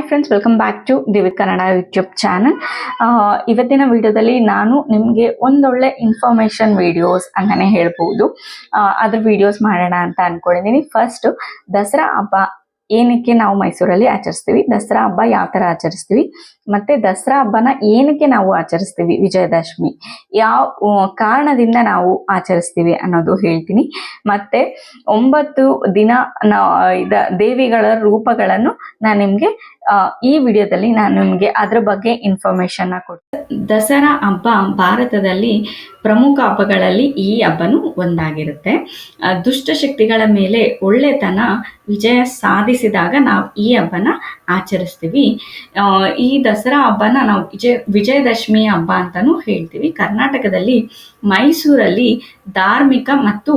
Hi friends welcome back to Divith Kannada YouTube channel ಇವತ್ತಿನ ವಿಡಿಯೋದಲ್ಲಿ ನಾನು ನಿಮಗೆ ಒಂದೊಳ್ಳೆ ಇನ್ಫಾರ್ಮೇಷನ್ ವಿಡಿಯೋಸ್ ಅಂತಾನೆ ಹೇಳ್ಬೋದು. ಅದ್ರ ವಿಡಿಯೋಸ್ ಮಾಡೋಣ ಅಂತ ಅನ್ಕೊಂಡಿದ್ದೀನಿ. ಫಸ್ಟ್ ದಸರಾ ಹಬ್ಬ ಏನಕ್ಕೆ ನಾವು ಮೈಸೂರಲ್ಲಿ ಆಚರಿಸ್ತೀವಿ? ದಸರಾ ಹಬ್ಬ ಯಾವ ಥರ ಆಚರಿಸ್ತೀವಿ? ಮತ್ತೆ ದಸರಾ ಹಬ್ಬನ ಏನಕ್ಕೆ ನಾವು ಆಚರಿಸ್ತೀವಿ ವಿಜಯದಶಮಿ? ಯಾವ ಕಾರಣದಿಂದ ನಾವು ಆಚರಿಸ್ತೀವಿ ಅನ್ನೋದು ಹೇಳ್ತೀನಿ. ಮತ್ತೆ ಒಂಬತ್ತು ದಿನ ಇದ, ದೇವಿಗಳ ರೂಪಗಳನ್ನು ನಾನು ನಿಮಗೆ ಈ ವಿಡಿಯೋದಲ್ಲಿ ನಾನು ನಿಮಗೆ ಅದ್ರ ಬಗ್ಗೆ ಇನ್ಫಾರ್ಮೇಶನ್ನ ಕೊಡ್ತೀನಿ. ದಸರಾ ಹಬ್ಬ ಭಾರತದಲ್ಲಿ ಪ್ರಮುಖ ಹಬ್ಬಗಳಲ್ಲಿ ಈ ಹಬ್ಬನೂ ಒಂದಾಗಿರುತ್ತೆ. ದುಷ್ಟಶಕ್ತಿಗಳ ಮೇಲೆ ಒಳ್ಳೆತನ, ವಿಜಯ ಸಾಧಿಸಿದಾಗ ನಾವು ಈ ಹಬ್ಬನ ಆಚರಿಸ್ತೀವಿ. ಈ ದಸರಾ ಹಬ್ಬನ ನಾವು ವಿಜಯ ವಿಜಯದಶಮಿ ಹಬ್ಬ ಅಂತಾನೂ ಹೇಳ್ತೀವಿ. ಕರ್ನಾಟಕದಲ್ಲಿ ಮೈಸೂರಲ್ಲಿ ಧಾರ್ಮಿಕ ಮತ್ತು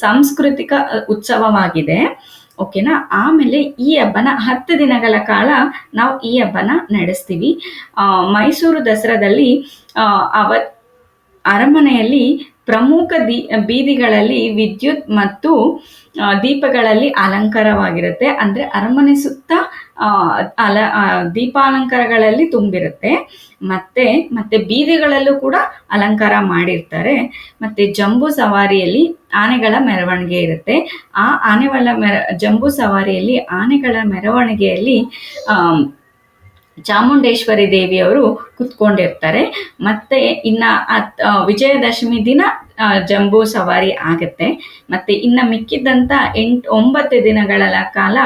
ಸಾಂಸ್ಕೃತಿಕ ಉತ್ಸವವಾಗಿದೆ. ಓಕೆನಾ? ಆಮೇಲೆ ಈ ಹಬ್ಬನ ಹತ್ತು ದಿನಗಳ ಕಾಲ ನಾವು ಈ ಹಬ್ಬನ ನಡೆಸ್ತೀವಿ. ಮೈಸೂರು ದಸರಾದಲ್ಲಿ ಅವ ಅರಮನೆಯಲ್ಲಿ ಪ್ರಮುಖ ದೀ, ಬೀದಿಗಳಲ್ಲಿ ವಿದ್ಯುತ್ ಮತ್ತು ದೀಪಗಳಲ್ಲಿ ಅಲಂಕಾರವಾಗಿರುತ್ತೆ. ಅಂದ್ರೆ ಅರಮನೆ ಸುತ್ತ ಅಲ ದೀಪಾಲಂಕಾರಗಳಲ್ಲಿ ತುಂಬಿರುತ್ತೆ. ಮತ್ತೆ ಮತ್ತೆ ಬೀದಿಗಳಲ್ಲೂ ಕೂಡ ಅಲಂಕಾರ ಮಾಡಿರ್ತಾರೆ. ಮತ್ತೆ ಜಂಬೂ ಸವಾರಿಯಲ್ಲಿ ಆನೆಗಳ ಮೆರವಣಿಗೆ ಇರುತ್ತೆ. ಆ ಆನೆಗಳ ಮೆರ, ಜಂಬೂ ಸವಾರಿಯಲ್ಲಿ ಆನೆಗಳ ಮೆರವಣಿಗೆಯಲ್ಲಿ ಚಾಮುಂಡೇಶ್ವರಿ ದೇವಿಯವರು ಕುತ್ಕೊಂಡಿರ್ತಾರೆ. ಮತ್ತೆ ಇನ್ನ ವಿಜಯದಶಮಿ ದಿನ ಜಂಬೂ ಸವಾರಿ ಆಗತ್ತೆ. ಮತ್ತೆ ಇನ್ನ ಮಿಕ್ಕಿದ್ದಂತ ಎಂಟು, ಒಂಬತ್ತು ದಿನಗಳ ಕಾಲ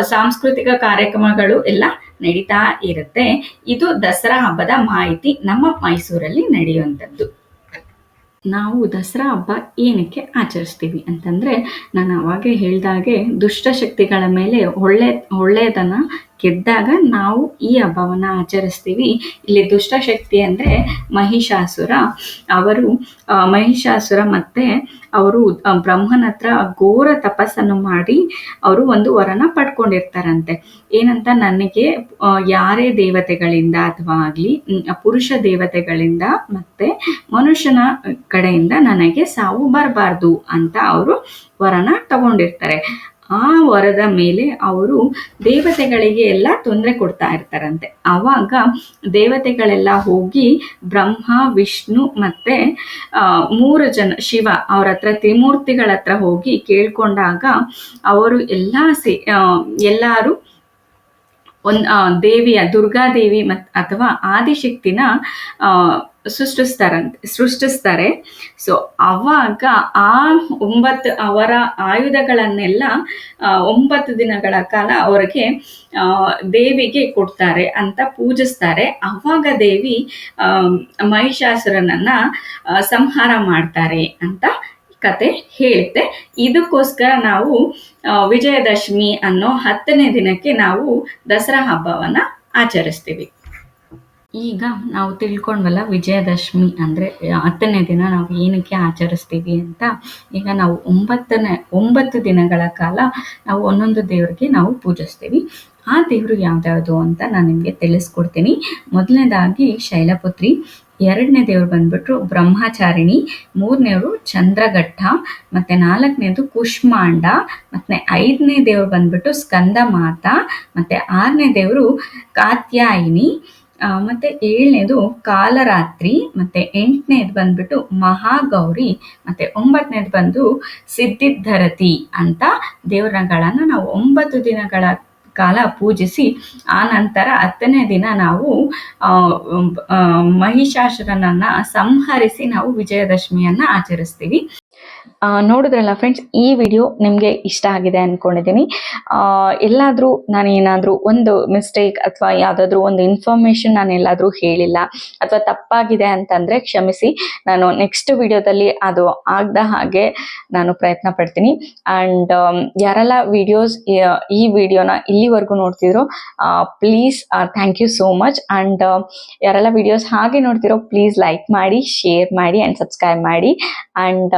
ಸಾಂಸ್ಕೃತಿಕ ಕಾರ್ಯಕ್ರಮಗಳು ಎಲ್ಲ ನಡೀತಾ ಇರುತ್ತೆ. ಇದು ದಸರಾ ಹಬ್ಬದ ಮಾಹಿತಿ ನಮ್ಮ ಮೈಸೂರಲ್ಲಿ ನಡೆಯುವಂಥದ್ದು. ನಾವು ದಸರಾ ಹಬ್ಬ ಏನಕ್ಕೆ ಆಚರಿಸ್ತೀವಿ ಅಂತಂದ್ರೆ, ನಾನು ಅವಾಗೇ ಹೇಳಿದಾಗೆ ದುಷ್ಟಶಕ್ತಿಗಳ ಮೇಲೆ ಒಳ್ಳೆ ಒಳ್ಳೆಯದನ್ನ ಗೆದ್ದಾಗ ನಾವು ಈ ಹಬ್ಬವನ್ನ ಆಚರಿಸ್ತೀವಿ. ಇಲ್ಲಿ ದುಷ್ಟಶಕ್ತಿ ಅಂದ್ರೆ ಮಹಿಷಾಸುರ. ಅವರು ಮಹಿಷಾಸುರ ಮತ್ತೆ ಅವರು ಬ್ರಹ್ಮನ ಹತ್ರ ಘೋರ ತಪಸ್ಸನ್ನು ಮಾಡಿ ಅವರು ಒಂದು ವರನ ಪಡ್ಕೊಂಡಿರ್ತಾರಂತೆ. ಏನಂತ? ನನಗೆ ಯಾರೇ ದೇವತೆಗಳಿಂದ ಅಥವಾ ಆಗಲಿ ಪುರುಷ ದೇವತೆಗಳಿಂದ ಮತ್ತೆ ಮನುಷ್ಯನ ಕಡೆಯಿಂದ ನನಗೆ ಸಾವು ಬರಬಾರ್ದು ಅಂತ ಅವರು ವರನ ತಗೊಂಡಿರ್ತಾರೆ. ಆ ವರದ ಮೇಲೆ ಅವರು ದೇವತೆಗಳಿಗೆ ಎಲ್ಲ ತೊಂದರೆ ಕೊಡ್ತಾ ಇರ್ತಾರಂತೆ. ಆವಾಗ ದೇವತೆಗಳೆಲ್ಲ ಹೋಗಿ ಬ್ರಹ್ಮ ವಿಷ್ಣು ಮತ್ತೆ ಆ, ಮೂರು ಜನ ಶಿವ ಅವ್ರ ಹತ್ರ ತ್ರಿಮೂರ್ತಿಗಳ ಹತ್ರ ಹೋಗಿ ಕೇಳ್ಕೊಂಡಾಗ ಅವರು ಎಲ್ಲ ಸೇ ಆ, ಎಲ್ಲಾರು ಒಂದ್ ಆ, ದೇವಿಯ ದುರ್ಗಾದೇವಿ ಮತ್ ಅಥವಾ ಆದಿಶಕ್ತಿನ ಆ, ಸೃಷ್ಟಿಸ್ತಾರಂತೆ ಸೃಷ್ಟಿಸ್ತಾರೆ. ಸೊ ಅವಾಗ ಆ ಒಂಬತ್ತು ಅವರ ಆಯುಧಗಳನ್ನೆಲ್ಲ ಒಂಬತ್ತು ದಿನಗಳ ಕಾಲ ಅವರಿಗೆ ದೇವಿಗೆ ಕೊಡ್ತಾರೆ ಅಂತ ಪೂಜಿಸ್ತಾರೆ. ಅವಾಗ ದೇವಿ ಮಹಿಷಾಸುರನನ್ನ ಸಂಹಾರ ಮಾಡ್ತಾರೆ ಅಂತ ಕತೆ ಹೇಳುತ್ತೆ. ಇದಕ್ಕೋಸ್ಕರ ನಾವು ವಿಜಯದಶಮಿ ಅನ್ನೋ ಹತ್ತನೇ ದಿನಕ್ಕೆ ನಾವು ದಸರಾ ಹಬ್ಬವನ್ನ ಆಚರಿಸ್ತೀವಿ. ಈಗ ನಾವು ತಿಳ್ಕೊಂಡ್ವಲ್ಲ, ವಿಜಯದಶಮಿ ಅಂದರೆ ಹತ್ತನೇ ದಿನ ನಾವು ಏನಕ್ಕೆ ಆಚರಿಸ್ತೀವಿ ಅಂತ, ಈಗ ನಾವು ಒಂಬತ್ತನೇ, ಒಂಬತ್ತು ದಿನಗಳ ಕಾಲ ನಾವು ಒಂದೊಂದು ದೇವರಿಗೆ ನಾವು ಪೂಜಿಸ್ತೀವಿ. ಆ ದೇವರು ಯಾವ್ದ್ಯಾವುದು ಅಂತ ನಾನು ನಿಮಗೆ ತಿಳಿಸ್ಕೊಡ್ತೀನಿ. ಮೊದಲನೇದಾಗಿ ಶೈಲಪುತ್ರಿ, ಎರಡನೇ ದೇವ್ರು ಬಂದ್ಬಿಟ್ರು ಬ್ರಹ್ಮಚಾರಿಣಿ, ಮೂರನೇವರು ಚಂದ್ರಘಟ್ಟ, ಮತ್ತೆ ನಾಲ್ಕನೇದು ಕುಷ್ಮಾಂಡ, ಮತ್ತೆ ಐದನೇ ದೇವ್ರು ಬಂದ್ಬಿಟ್ಟು ಸ್ಕಂದ ಮಾತಾ ಮತ್ತೆ ಆರನೇ ದೇವರು ಕಾತ್ಯಾಯಿನಿ ಮತ್ತೆ ಏಳನೇದು ಕಾಲರಾತ್ರಿ, ಮತ್ತೆ ಎಂಟನೇದು ಬಂದ್ಬಿಟ್ಟು ಮಹಾಗೌರಿ, ಮತ್ತೆ ಒಂಬತ್ತನೇದು ಬಂದು ಸಿದ್ಧಿದ್ಧರತಿ ಅಂತ ದೇವರಗಳನ್ನ ನಾವು ಒಂಬತ್ತು ದಿನಗಳ ಕಾಲ ಪೂಜಿಸಿ, ಆ ನಂತರ ಹತ್ತನೇ ದಿನ ನಾವು ಮಹಿಷಾಸುರನನ್ನ ಸಂಹರಿಸಿ ನಾವು ವಿಜಯದಶಮಿಯನ್ನ ಆಚರಿಸ್ತೀವಿ. ನೋಡಿದ್ರಲ್ಲ ಫ್ರೆಂಡ್ಸ್ ಈ ವಿಡಿಯೋ ನಿಮಗೆ ಇಷ್ಟ ಆಗಿದೆ ಅಂದ್ಕೊಂಡಿದ್ದೀನಿ ಎಲ್ಲಾದರೂ ನಾನು ಏನಾದರೂ ಒಂದು ಮಿಸ್ಟೇಕ್ ಅಥವಾ ಯಾವುದಾದ್ರೂ ಒಂದು ಇನ್ಫಾರ್ಮೇಷನ್ ನಾನು ಎಲ್ಲಾದರೂ ಹೇಳಿಲ್ಲ ಅಥವಾ ತಪ್ಪಾಗಿದೆ ಅಂತಂದರೆ ಕ್ಷಮಿಸಿ, ನಾನು ನೆಕ್ಸ್ಟ್ ವಿಡಿಯೋದಲ್ಲಿ ಅದು ಆಗದ ಹಾಗೆ ನಾನು ಪ್ರಯತ್ನ ಪಡ್ತೀನಿ. ಆ್ಯಂಡ್ ಯಾರೆಲ್ಲ ವಿಡಿಯೋಸ್ ಈ ವಿಡಿಯೋನ ಇಲ್ಲಿವರೆಗೂ ನೋಡ್ತಿದ್ರು please thank you so much and ಯಾರೆಲ್ಲ ವಿಡಿಯೋಸ್ ಹಾಗೆ ನೋಡ್ತಿರೋ ಪ್ಲೀಸ್ ಲೈಕ್ ಮಾಡಿ ಶೇರ್ ಮಾಡಿ ಆ್ಯಂಡ್ ಸಬ್ಸ್ಕ್ರೈಬ್ ಮಾಡಿ. And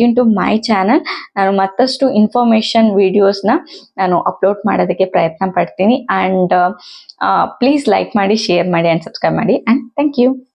stay tuned to my channel ನಾನು ಮತ್ತಷ್ಟು ಇನ್ಫಾರ್ಮೇಷನ್ ವಿಡಿಯೋಸ್ನ ನಾನು ಅಪ್ಲೋಡ್ ಮಾಡೋದಕ್ಕೆ ಪ್ರಯತ್ನ ಪಡ್ತೀನಿ. ಆ್ಯಂಡ್ ಪ್ಲೀಸ್ ಲೈಕ್ ಮಾಡಿ ಶೇರ್ ಮಾಡಿ ಆ್ಯಂಡ್ ಸಬ್ಸ್ಕ್ರೈಬ್ ಮಾಡಿ. And thank you